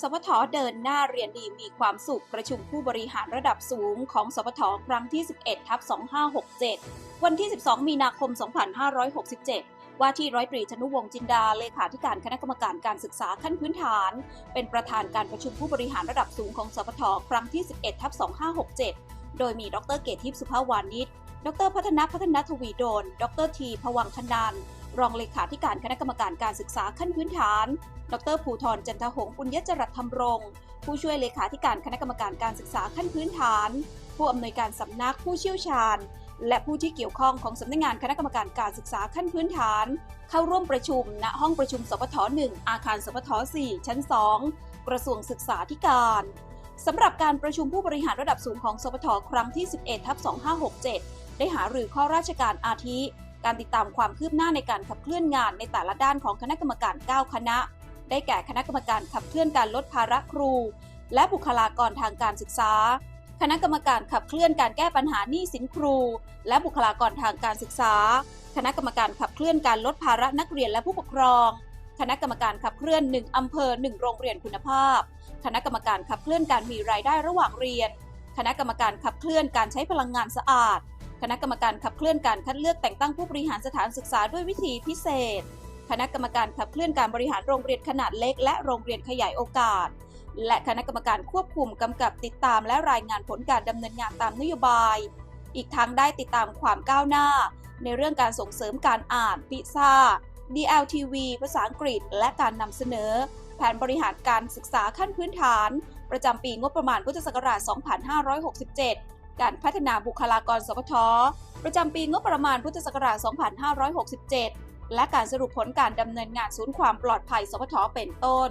สพทเดินหน้าเรียนดีมีความสุขประชุมผู้บริหารระดับสูงของสพทครั้งที่ 11ทับ2567 วันที่ 12 มีนาคม 2567 ว่าที่ร้อยตรีชนุวงศ์จินดา เลขาธิการคณะกรรมการการศึกษาขั้นพื้นฐาน เป็นประธานการประชุมผู้บริหารระดับสูงของสพทครั้งที่ 11ทับ2567 โดยมีดรเกตทิพย์สุภาวานิชดรพัฒนพัฒนทวีโดน ดรทีพวังคนัน รองเลขาธิการคณะกรรมการการศึกษาขั้นพื้นฐาน ดรภูธรจันทหงปุญญจรัตธรรมรงผู้ช่วยเลขาธิการคณะกรรมการการศึกษาขั้นพื้นฐาน ผู้อำนวยการสำนักผู้เชี่ยวชาญ และผู้ที่เกี่ยวข้องของสำนักงานคณะกรรมการการศึกษาขั้นพื้นฐาน เข้าร่วมประชุมณห้องประชุมสพท1อาคารสพท4ชั้น 2 กระทรวงศึกษาธิการสำหรับการประชุมผู้บริหารระดับสูงของสพทครั้งที่ 11ทับ2567 ได้หารือข้อราชการอาทิ การติดตามความคืบหน้าในการขับเคลื่อนงานในแต่ละด้านของคณะกรรมการ 9 คณะ ได้แก่คณะกรรมการขับเคลื่อนการลดภาระครู และบุคลากรทางการศึกษา คณะกรรมการขับเคลื่อนการแก้ปัญหาหนี้สินครู และบุคลากรทางการศึกษา คณะกรรมการขับเคลื่อนการลดภาระนักเรียนและผู้ปกครอง คณะกรรมการขับเคลื่อน 1 อำเภอ 1 โรงเรียนคุณภาพ คณะกรรมการขับเคลื่อนการมีรายได้ระหว่างเรียน คณะกรรมการขับเคลื่อนการใช้พลังงานสะอาด คณะกรรมการขับเคลื่อนการคัดเลือกแต่งตั้งผู้บริหารสถานศึกษาด้วยวิธีพิเศษ คณะกรรมการขับเคลื่อนการบริหารโรงเรียนขนาดเล็ก และโรงเรียนขยายโอกาส และคณะกรรมการควบคุมกำกับติดตามและรายงานผลการดำเนินงานตามนโยบาย อีกทั้งได้ติดตามความก้าวหน้า ในเรื่องการส่งเสริมการอ่านปิซ่า DLTV ภาษาอังกฤษ และการนำเสนอ แผนบริหารการศึกษาขั้นพื้นฐาน ประจำปีงบประมาณพุทธศักราช 2567 การพัฒนาบุคลากรสพทประจำปีงบประมาณพุทธศักราช 2567 และการสรุปผลการดำเนินงานศูนย์ความปลอดภัยสพทเป็นต้น